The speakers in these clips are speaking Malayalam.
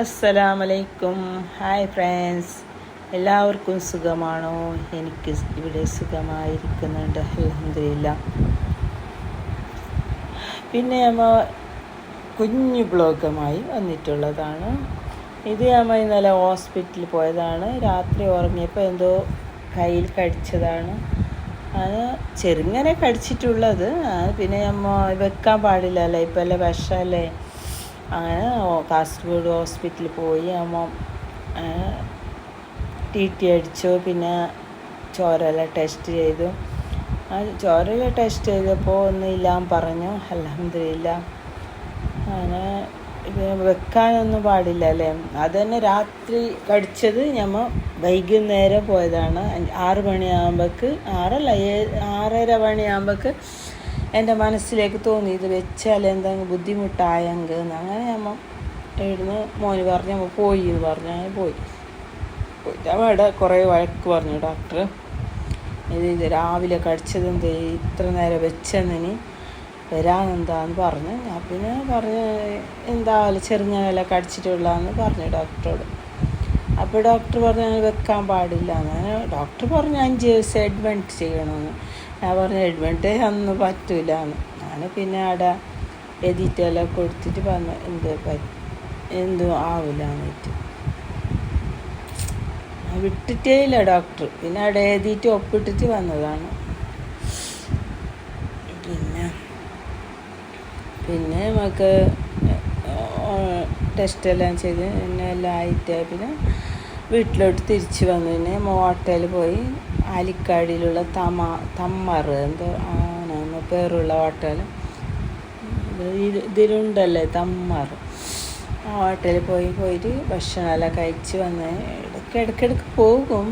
അസ്സലാമലൈക്കും. Hi friends. എല്ലാവർക്കും സുഖമാണോ? എനിക്ക് ഇവിടെ സുഖമായിരിക്കുന്നുണ്ട്. അലഹമില്ല പിന്നെ അമ്മ കുഞ്ഞു ബ്ലോഗമായി വന്നിട്ടുള്ളതാണ്. ഇത് അമ്മ ഇന്നലെ ഹോസ്പിറ്റലിൽ പോയതാണ്. രാത്രി ഉറങ്ങിയപ്പോൾ എന്തോ കയ്യിൽ കടിച്ചതാണ്. അത് ചെറുങ്ങനെ കടിച്ചിട്ടുള്ളത്. പിന്നെ നമ്മൾ വെക്കാൻ പാടില്ലല്ലേ? ഇപ്പം അല്ലേ വിഷമല്ലേ? അങ്ങനെ കാസർഗോഡ് ഹോസ്പിറ്റലിൽ പോയി അമ്മ ടി ടി അടിച്ചു പിന്നെ ചോരെല്ലാം ടെസ്റ്റ് ചെയ്തു. ആ ചോരെല്ലാം ടെസ്റ്റ് ചെയ്തപ്പോൾ ഒന്നും പറഞ്ഞു അലഹമില്ല അങ്ങനെ വെക്കാനൊന്നും പാടില്ല അല്ലേ? അത് തന്നെ രാത്രി കടിച്ചത് ഞമ്മ വൈകുന്നേരം പോയതാണ്. ആറ് മണിയാകുമ്പോൾക്ക് ആറല്ല ഏ- ആറര മണിയാകുമ്പോൾക്ക് എന്റെ മനസ്സിലേക്ക് തോന്നി ഇത് വെച്ചാൽ എന്തെങ്കിലും ബുദ്ധിമുട്ടായെങ്കിൽ എന്ന്. അങ്ങനെ നമ്മൾ ഇവിടുന്ന് മോന് പറഞ്ഞു നമ്മൾ പോയി എന്ന് പറഞ്ഞു. അങ്ങനെ പോയി. പോയിട്ട് അവിടെ കുറേ വഴക്ക് പറഞ്ഞു ഡോക്ടർ ഇത് ഇത് രാവിലെ കടിച്ചത് എന്ത്? ഇത്ര നേരം വെച്ചെന്നിനി വരാനെന്താന്ന് പറഞ്ഞു. ഞാൻ പിന്നെ പറഞ്ഞ് എന്താ ചെറുങ്ങ വില കടിച്ചിട്ടുള്ളതെന്ന് പറഞ്ഞു ഡോക്ടറോട്. അപ്പോൾ ഡോക്ടർ പറഞ്ഞു അങ്ങനെ വെക്കാൻ പാടില്ല. എന്ന് ഡോക്ടർ പറഞ്ഞു അഞ്ച് ദിവസം അഡ്മിറ്റ് ചെയ്യണമെന്ന്. ഞാൻ പറഞ്ഞു എഴുപണ്ടേ അന്ന് പറ്റൂല എന്ന്. ഞാൻ പിന്നെ അവിടെ എഴുതിയിട്ടെല്ലാം കൊടുത്തിട്ട് പറഞ്ഞു എന്ത് എന്തോ ആവില്ല എന്നിട്ട് വിട്ടിട്ടേ ഇല്ല ഡോക്ടർ പിന്നെ അവിടെ എഴുതിയിട്ട് ഒപ്പിട്ടിട്ട് വന്നതാണ്. പിന്നെ പിന്നെ നമുക്ക് ടെസ്റ്റെല്ലാം ചെയ്ത് പിന്നെ എല്ലാം ആയിട്ട് പിന്നെ വീട്ടിലോട്ട് തിരിച്ചു വന്നതിന് മോട്ടയിൽ പോയി. ആലിക്കാടിയിലുള്ള തമ തമ്മറ് എന്തോ ആണ് പേരുള്ള ഹോട്ടൽ ഇതിലുണ്ടല്ലേ തമ്മറ് ആ ഹോട്ടലിൽ പോയി പോയിട്ട് ഭക്ഷണമെല്ലാം കഴിച്ച് വന്ന് ഇടയ്ക്ക് ഇടയ്ക്കിടയ്ക്ക് പോകും.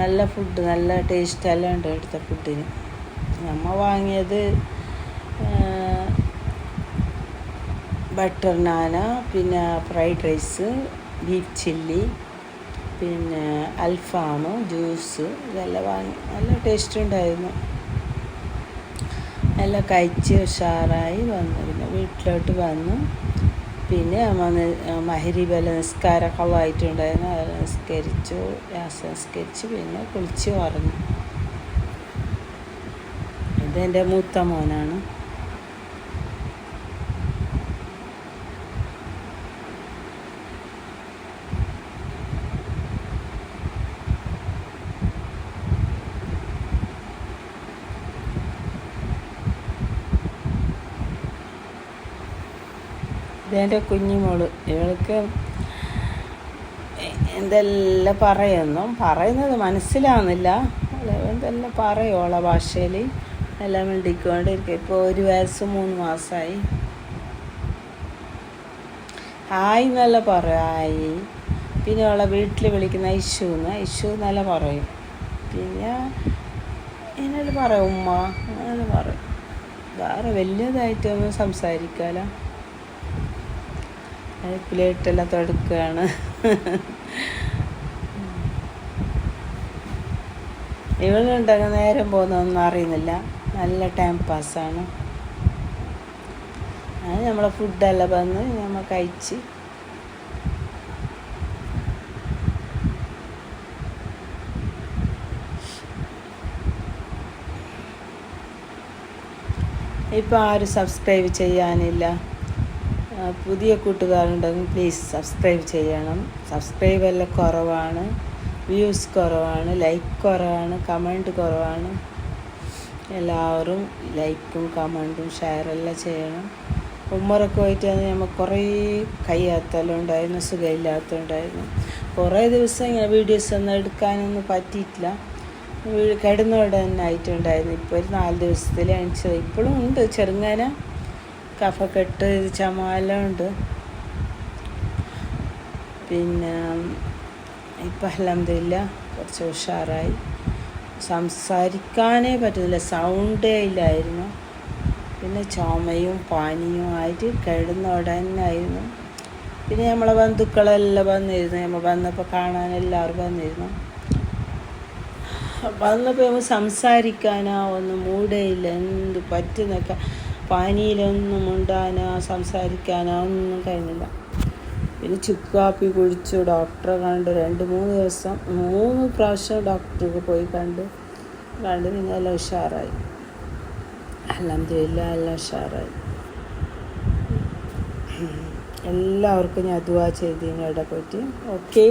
നല്ല ഫുഡ് നല്ല ടേസ്റ്റെല്ലാം ഉണ്ട് എടുത്ത ഫുഡിന് നമ്മൾ വാങ്ങിയത് ബട്ടർ നാന പിന്നെ ഫ്രൈഡ് റൈസ് ബീഫ് ചില്ലി പിന്നെ അൽഫാം ജ്യൂസ് ഇതെല്ലാം വാങ്ങി നല്ല ടേസ്റ്റ് ഉണ്ടായിരുന്നു. എല്ലാം കഴിച്ച് ഉഷാറായി വന്നു. പിന്നെ വീട്ടിലോട്ട് വന്നു. പിന്നെ മഹരിബല നിസ്കാരമൊക്കെ വായിട്ടുണ്ടായിരുന്നു അത് നിസ്കരിച്ചു രാസ നിസ്കരിച്ച് പിന്നെ കുളിച്ച് ഉറങ്ങി. ഇതെന്റെ മൂത്ത മോനാണ്. ഇതെന്റെ കുഞ്ഞിമോൾ. ഇവൾക്ക് എന്തെല്ലാം പറയുന്നു? പറയുന്നത് മനസ്സിലാവുന്നില്ല. എന്തെല്ലാം പറയുമോള ഭാഷയിൽ എല്ലാം മിണ്ടിക്കൊണ്ടിരിക്കുക ഇപ്പോൾ ഒരു വയസ്സ് മൂന്ന് മാസമായി ഹായ് നല്ല പറയും ഹായ്. പിന്നെ അവളെ വീട്ടിൽ വിളിക്കുന്ന ഇഷു എന്ന്. ഇഷു നല്ല പറയും. പിന്നെ എന്നോട് പറയും ഉമ്മ. അങ്ങനെ പറയും. വേറെ വലിയതായിട്ടൊന്നും സംസാരിക്കാലോ. പ്ലേറ്റെല്ലാം തുടക്കുകയാണ് ഇവളുണ്ടെങ്കിൽ നേരം പോകുന്നതൊന്നും അറിയുന്നില്ല. നല്ല ടൈം പാസ്സാണ് അത് നമ്മളെ ഫുഡെല്ലാം വന്ന് നമ്മൾ കഴിച്ച്. ഇപ്പം ആരും സബ്സ്ക്രൈബ് ചെയ്യാനില്ല. പുതിയ കൂട്ടുകാരുണ്ടെങ്കിൽ പ്ലീസ് സബ്സ്ക്രൈബ് ചെയ്യണം. സബ്സ്ക്രൈബ് എല്ലാം കുറവാണ്. വ്യൂസ് കുറവാണ്. ലൈക്ക് കുറവാണ്. കമന്റ് കുറവാണ്. എല്ലാവരും ലൈക്കും കമന്റും ഷെയറെല്ലാം ചെയ്യണം. ഉമ്മറൊക്കെ പോയിട്ട് നമ്മൾ കുറേ കയ്യാത്തെല്ലാം ഉണ്ടായിരുന്നു സുഖമില്ലാത്തതുണ്ടായിരുന്നു. കുറേ ദിവസം ഇങ്ങനെ വീഡിയോസ് ഒന്നും എടുക്കാനൊന്നും പറ്റിയിട്ടില്ല. കിടന്നോടെ തന്നെ ആയിട്ടുണ്ടായിരുന്നു. ഇപ്പോൾ ഒരു നാല് ദിവസത്തിൽ അണിച്ചത് ഇപ്പോഴും ഉണ്ട് ചെറുങ്ങനെ. കഫക്കെട്ട് ചമാലം ഉണ്ട് പിന്നെ ഇപ്പം അലഹമില്ല കുറച്ച് ഉഷാറായി. സംസാരിക്കാനേ പറ്റുന്നില്ല സൗണ്ടേ ഇല്ലായിരുന്നു. പിന്നെ ചുമയും പാനിയും ആയിട്ട് കിടന്ന ഉടനായിരുന്നു പിന്നെ നമ്മളെ ബന്ധുക്കളെല്ലാം വന്നിരുന്നു. നമ്മൾ വന്നപ്പോൾ കാണാൻ എല്ലാവരും വന്നിരുന്നു. വന്നപ്പോൾ നമ്മൾ സംസാരിക്കാനാ ഒന്നും മൂടയില്ല എന്ത് പറ്റുന്നൊക്കെ പനിയിലൊന്നും ഉണ്ടാനോ സംസാരിക്കാനോ ഒന്നും കഴിഞ്ഞില്ല. പിന്നെ ചുക്ക് കാപ്പി ഡോക്ടറെ കണ്ട്. രണ്ട് മൂന്ന് ദിവസം മൂന്ന് പ്രാവശ്യം ഡോക്ടർക്ക് പോയി കണ്ട്. കണ്ട് പിന്നെ എല്ലാം ഉഷാറായി. അലഹമില്ല എല്ലാം ഉഷാറായി. എല്ലാവർക്കും ഞാൻ അതുവാ ചെയ്തതിന് ഇടപെട്ട് ഓക്കെ.